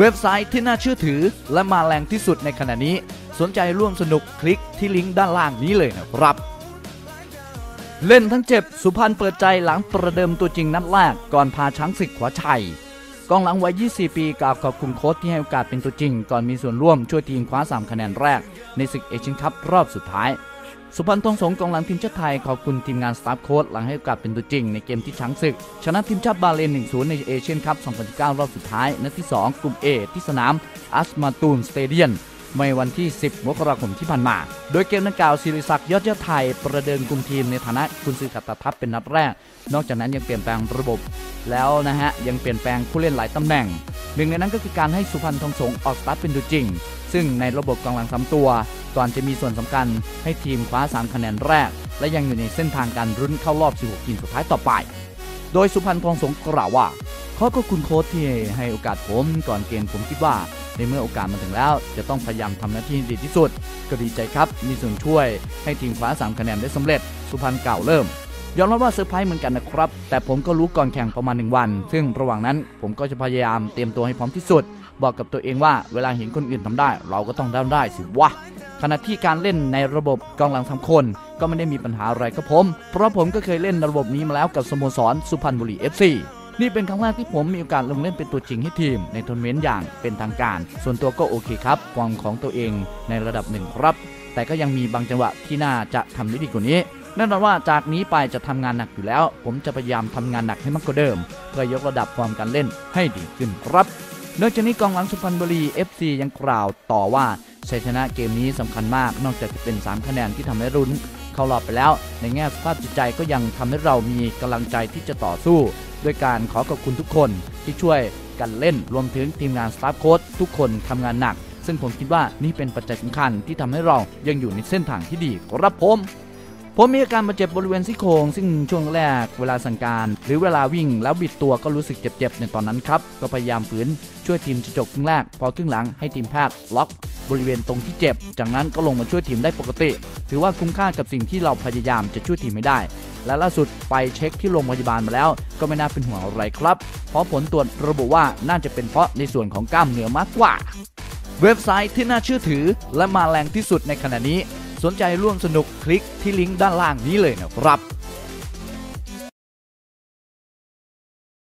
เว็บไซต์ที่น่าเชื่อถือ และมาแรงที่สุดในขณะนี้ สนใจร่วมสนุกคลิกที่ลิงก์ด้านล่างนี้เลยนะครับ เล่นทั้งเจ็บสุพรรณเปิดใจหลังประเดิมตัวจริงนัดแรกก่อนพาช้างศึกขวาชัยกองหลังวัย 24 ปีกล่าวขอบคุณโค้ชที่ให้โอกาสเป็นตัวจริง ก่อนมีส่วนร่วมช่วยทีมคว้า 3 คะแนนแรก ในศึกเอเชียนคัพรอบสุดท้าย สุพรรณทองสงกองหลังทีมชาติไทยขอบคุณทีมงานสตาฟโค้ชหลังให้โอกาสเป็นตัวจริงในเกมที่ช้างศึก ชนะทีมชาติบาเลน 1-0 ในเอเชียนคัพ 2019 รอบสุดท้ายนัดที่ 2 กลุ่ม A ที่สนามอัสมาตูนสเตเดียนในวันที่ 10 มกราคมที่ผ่านมา โดยเกมดังกล่าวศิริศักดิ์ยอดเยี่ยมไทย ประเดิมกลุ่มทีมในฐานะกุนซือขัตาทัพเป็นนัดแรก นอกจากนั้นยังเปลี่ยนแปลงระบบ แล้วนะฮะยังเปลี่ยนแปลงผู้เล่นหลายตำแหน่ง หนึ่งในนั้นก็คือการให้สุพรรณทองสงออกสตาร์ทเป็นตัวจริง ซึ่งในระบบกองหลังสามตัว ก่อนจะมีส่วนสำคัญให้ทีมคว้า 3 คะแนนแรก และยังอยู่ในเส้นทางการรุ้นเข้ารอบ 16 ทีมสุดท้ายต่อไป โดยสุพรรณทองสงกล่าวว่าขอบคุณโค้ชที่ให้โอกาสผมก่อนเกมผมคิดว่า ในเมื่อโอกาสมาถึงแล้ว จะต้องพยายามทำหน้าที่ดีที่สุด ก็ดีใจครับ มีส่วนช่วยให้ทีมคว้า 3 คะแนนได้สำเร็จ สุพรรณกล่าวเริ่มยอมรับว่าเซอร์ไพรส์เหมือนกันนะครับ แต่ผมก็รู้ก่อนแข่งประมาณหนึ่งวัน ซึ่งระหว่างนั้นผมก็จะพยายามเตรียมตัวให้พร้อมที่สุด บอกกับตัวเองว่าเวลาเห็นคนอื่นทำได้ เราก็ต้องทำได้สิวะ ขณะที่การเล่นในระบบกองหลังทำคน ก็ไม่ได้มีปัญหาอะไรกับผม เพราะผมก็เคยเล่นระบบนี้มาแล้วกับสโมสรสุพรรณบุรี FC นี่เป็นครั้งแรกที่ผมมีโอกาสลงเล่นเป็นตัวจริงให้ทีม ในทัวร์นาเมนต์อย่างเป็นทางการ ส่วนตัวก็โอเคครับฟอร์มของตัวเองในระดับหนึ่งครับ แต่ก็ยังมีบางจังหวะที่น่าจะทำได้ดีกว่านี้แน่นอนว่าจากนี้ไปจะทำงานหนักอยู่แล้ว ผมจะพยายามทำงานหนักให้มากกว่าเดิม เพื่อยกระดับความการเล่นให้ดีขึ้นครับนอกจากนี้กองหลังสุพรรณบุรี FC ยังกล่าวต่อว่า ชัยชนะเกมนี้สำคัญมาก นอกจากจะเป็น 3 คะแนนที่ทำให้รุ้นเข้ารอบไปแล้ว ในแง่สภาพจิตใจก็ยังทำให้เรามีกำลังใจที่จะต่อสู้ ด้วยการขอขอบคุณทุกคนที่ช่วยกันเล่น รวมถึงทีมงานสตาฟโค้ชทุกคนทำงานหนัก ซึ่งผมคิดว่านี่เป็นปัจจัยสำคัญที่ทำให้เรายังอยู่ในเส้นทางที่ดีครับผมผมมีอาการบาดเจ็บบริเวณซี่โครงซึ่งช่วงแรกเวลาสั่งการ หรือเวลาวิ่งแล้วบิดตัวก็รู้สึกเจ็บๆในตอนนั้นครับ ก็พยายามฝืนช่วยทีมจะจบครึ่งแรก พอครึ่งหลังให้ทีมแพทย์ล็อก บริเวณตรงที่เจ็บ จากนั้นก็ลงมาช่วยทีมได้ปกติ ถือว่าคุ้มค่ากับสิ่งที่เราพยายามจะช่วยทีมไม่ได้ และล่าสุดไปเช็คที่โรงพยาบาลมาแล้ว ก็ไม่น่าเป็นห่วงอะไรครับ เพราะผลตรวจระบุว่าน่าจะเป็นเพราะในส่วนของกล้ามเนื้อมากกว่า เว็บไซต์ที่น่าเชื่อถือ และมาแรงที่สุดในขณะนี้ สนใจร่วมสนุกคลิกที่ลิงก์ด้านล่างนี้เลยนะครับ